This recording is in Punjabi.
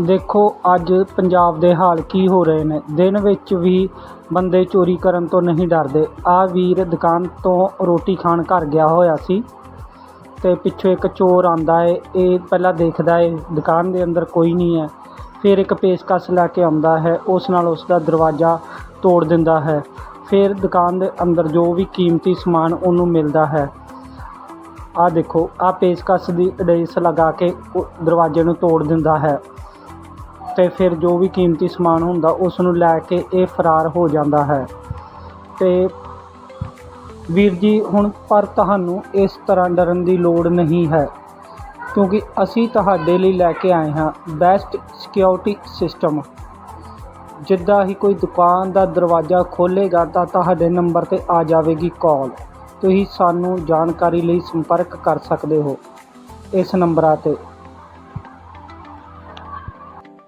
ਦੇਖੋ ਅੱਜ ਪੰਜਾਬ ਦੇ ਹਾਲ ਕੀ ਹੋ ਰਹੇ ਨੇ। ਦਿਨ ਵਿੱਚ ਵੀ ਬੰਦੇ ਚੋਰੀ ਕਰਨ ਤੋਂ ਨਹੀਂ ਡਰਦੇ। ਆ ਵੀਰ ਦੁਕਾਨ ਤੋਂ ਰੋਟੀ ਖਾਣ ਘਰ ਗਿਆ ਹੋਇਆ ਸੀ ਤੇ ਪਿੱਛੋਂ ਇੱਕ ਚੋਰ ਆਂਦਾ ਏ, ਇਹ ਪਹਿਲਾਂ ਦੇਖਦਾ ਏ, ਦੁਕਾਨ ਦੇ ਅੰਦਰ ਕੋਈ ਨਹੀਂ ਹੈ। ਫਿਰ ਇੱਕ ਪੇਚਕਸ ਲੈ ਕੇ ਆਉਂਦਾ ਹੈ, ਉਸ ਨਾਲ ਉਸ ਦਾ ਦਰਵਾਜ਼ਾ ਤੋੜ ਦਿੰਦਾ ਹੈ। ਫਿਰ ਦੁਕਾਨ ਦੇ ਅੰਦਰ ਜੋ ਵੀ ਕੀਮਤੀ ਸਮਾਨ ਉਹਨੂੰ ਮਿਲਦਾ ਹੈ। ਆ ਦੇਖੋ ਆ ਪੇਚਕਸ ਦੀ ਅਡੇਸ ਲਗਾ ਕੇ ਦਰਵਾਜ਼ੇ ਨੂੰ ਤੋੜ ਦਿੰਦਾ ਹੈ। ਅਤੇ ਫਿਰ ਜੋ ਵੀ ਕੀਮਤੀ ਸਮਾਨ ਹੁੰਦਾ ਉਸ ਨੂੰ ਲੈ ਕੇ ਇਹ ਫਰਾਰ ਹੋ ਜਾਂਦਾ ਹੈ। ਅਤੇ ਵੀਰ ਜੀ, ਹੁਣ ਪਰ ਤੁਹਾਨੂੰ ਇਸ ਤਰ੍ਹਾਂ ਡਰਨ ਦੀ ਲੋੜ ਨਹੀਂ ਹੈ, ਕਿਉਂਕਿ ਅਸੀਂ ਤੁਹਾਡੇ ਲਈ ਲੈ ਕੇ ਆਏ ਹਾਂ ਬੈਸਟ ਸਿਕਿਉਰਿਟੀ ਸਿਸਟਮ। ਜਿੱਦਾਂ ਹੀ ਕੋਈ ਦੁਕਾਨ ਦਾ ਦਰਵਾਜ਼ਾ ਖੋਲ੍ਹੇਗਾ ਤਾਂ ਤੁਹਾਡੇ ਨੰਬਰ 'ਤੇ ਆ ਜਾਵੇਗੀ ਕਾਲ। ਤੁਸੀਂ ਸਾਨੂੰ ਜਾਣਕਾਰੀ ਲਈ ਸੰਪਰਕ ਕਰ ਸਕਦੇ ਹੋ ਇਸ ਨੰਬਰਾਂ 'ਤੇ।